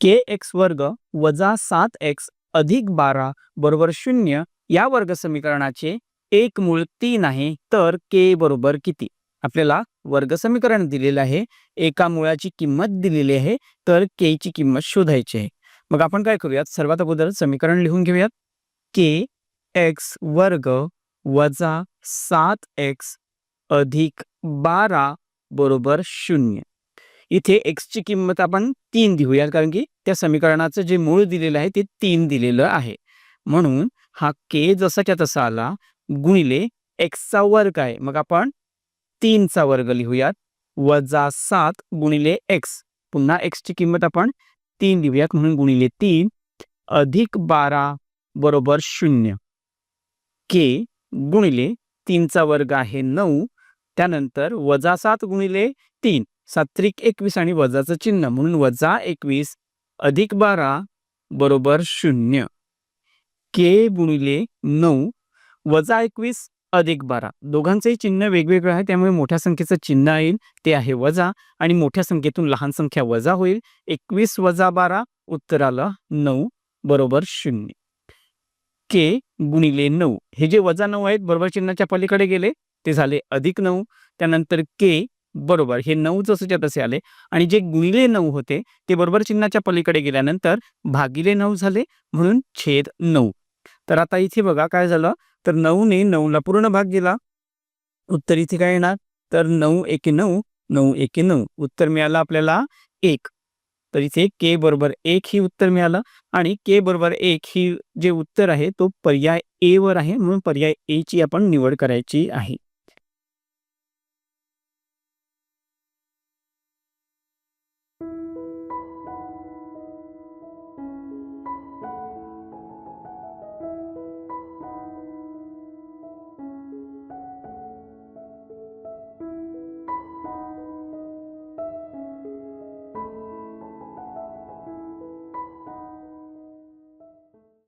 के x वर्ग वजा सात एक्स अधिक बारा बरोबर शून्य या वर्ग समीकरणाचे एक मूळ तीन आहे तर के बरोबर किती? आपल्याला वर्ग समीकरण दिलेलं आहे एका मुळाची किंमत दिलेली आहे तर के ची किंमत शोधायची आहे. मग आपण काय करूयात? सर्वात अगोदर समीकरण लिहून घेऊयात. के एक्स वर्ग वजा सात एक्स अधिक बारा बरोबर शून्य. इथे एक्सची किंमत आपण तीन देऊयात कारण की त्या समीकरणाचं जे मूळ दिलेलं आहे ते तीन दिलेलं आहे. म्हणून हा के जसाच्या तसा आला गुणिले एक्सचा वर्ग आहे. मग आपण तीनचा वर्ग लिहूयात. वजा सात गुणिले एक्स पुन्हा एक्सची किंमत आपण तीन लिहूयात म्हणून गुणिले तीन अधिक बारा बरोबर शून्य. के गुणिले तीनचा वर्ग आहे नऊ. त्यानंतर वजा सात गुणिले तीन. सात्रिक एकवीस आणि वजाचं चिन्ह. म्हणून वजा एकवीस अधिक बारा बरोबर शून्य. के गुणिले नऊ वजा एकवीस अधिक बारा. दोघांचंही चिन्ह वेगवेगळं आहे त्यामुळे मोठ्या संख्येचं चिन्ह येईल. ते आहे वजा आणि मोठ्या संख्येतून लहान संख्या वजा होईल. एकवीस वजा बारा उत्तराला नऊ बरोबर शून्य. के गुणिले नऊ. हे जे वजा नऊ आहेत बरोबर चिन्हाच्या पलीकडे गेले ते झाले अधिक नऊ. त्यानंतर के बरोबर हे नऊ जसेच्या तसे आले आणि जे गुणिले नऊ होते ते बरोबर चिन्हाच्या पलीकडे गेल्यानंतर भागिले नऊ झाले म्हणून छेद नऊ. तर आता इथे बघा काय झालं तर नऊने नऊला पूर्ण भाग गेला उत्तर इथे काय येणार? तर नऊ एके नऊ नऊ एके नऊ. उत्तर मिळालं आपल्याला एक. तर इथे के बरोबर एक ही उत्तर मिळालं आणि के बरोबर एक ही जे उत्तर आहे तो पर्याय ए वर आहे म्हणून पर्याय ए ची आपण निवड करायची आहे.